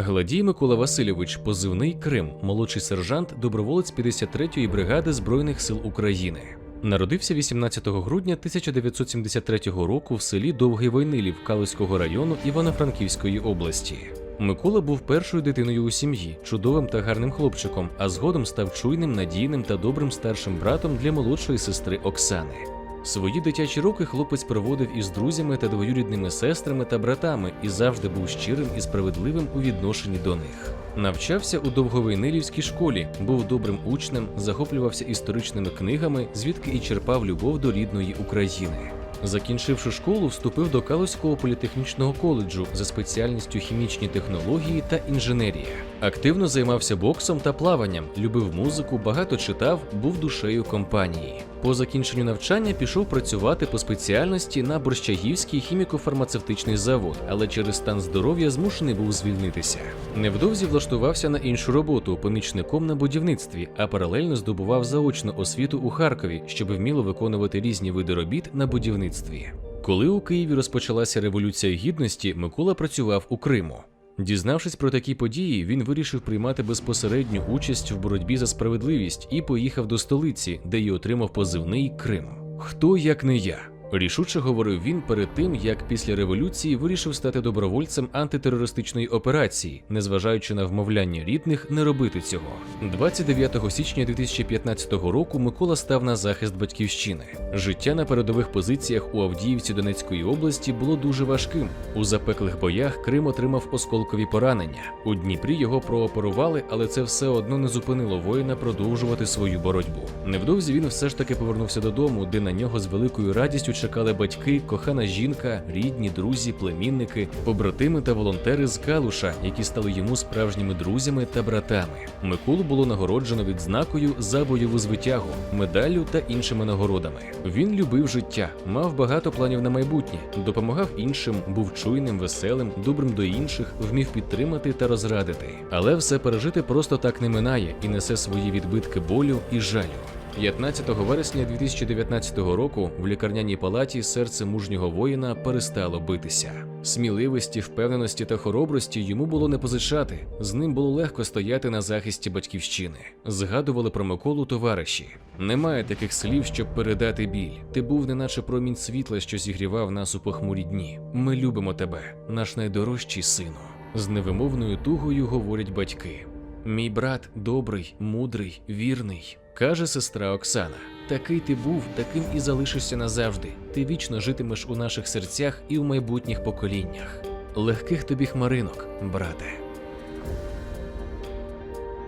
Гладій Микола Васильович, позивний Крим, молодший сержант, доброволець 53-ї бригади Збройних сил України. Народився 18 грудня 1973 року в селі Довгий Войнилів Калузького району Івано-Франківської області. Микола був першою дитиною у сім'ї, чудовим та гарним хлопчиком, а згодом став чуйним, надійним та добрим старшим братом для молодшої сестри Оксани. Свої дитячі роки хлопець проводив із друзями та двоюрідними сестрами та братами і завжди був щирим і справедливим у відношенні до них. Навчався у Довговейнилівській школі, був добрим учнем, захоплювався історичними книгами, звідки і черпав любов до рідної України. Закінчивши школу, вступив до Калузького політехнічного коледжу за спеціальністю хімічні технології та інженерія. Активно займався боксом та плаванням, любив музику, багато читав, був душею компанії. По закінченню навчання пішов працювати по спеціальності на Борщагівський хіміко-фармацевтичний завод, але через стан здоров'я змушений був звільнитися. Невдовзі влаштувався на іншу роботу помічником на будівництві, а паралельно здобував заочну освіту у Харкові, щоб вміло виконувати різні види робіт на будівництві. Коли у Києві розпочалася революція гідності, Микола працював у Криму. Дізнавшись про такі події, він вирішив приймати безпосередню участь в боротьбі за справедливість і поїхав до столиці, де й отримав позивний Крим. Хто як не я? Рішуче говорив він перед тим, як після революції вирішив стати добровольцем антитерористичної операції, незважаючи на вмовляння рідних не робити цього. 29 січня 2015 року Микола став на захист батьківщини. Життя на передових позиціях у Авдіївці Донецької області було дуже важким. У запеклих боях Крим отримав осколкові поранення. У Дніпрі його прооперували, але це все одно не зупинило воїна продовжувати свою боротьбу. Невдовзі він все ж таки повернувся додому, де на нього з великою радістю чекали батьки, кохана жінка, рідні, друзі, племінники, побратими та волонтери з Калуша, які стали йому справжніми друзями та братами. Миколу було нагороджено відзнакою за бойову звитягу, медаллю та іншими нагородами. Він любив життя, мав багато планів на майбутнє, допомагав іншим, був чуйним, веселим, добрим до інших, вмів підтримати та розрадити. Але все пережити просто так не минає і несе свої відбитки болю і жалю. 15 вересня 2019 року в лікарняній палаті серце мужнього воїна перестало битися. Сміливості, впевненості та хоробрості йому було не позичати. З ним було легко стояти на захисті батьківщини. Згадували про Миколу товариші. Немає таких слів, щоб передати біль. Ти був неначе промінь світла, що зігрівав нас у похмурі дні. Ми любимо тебе, наш найдорожчий сину. З невимовною тугою говорять батьки. Мій брат добрий, мудрий, вірний, каже сестра Оксана. Такий ти був, таким і залишишся назавжди. Ти вічно житимеш у наших серцях і у майбутніх поколіннях. Легких тобі хмаринок, брате.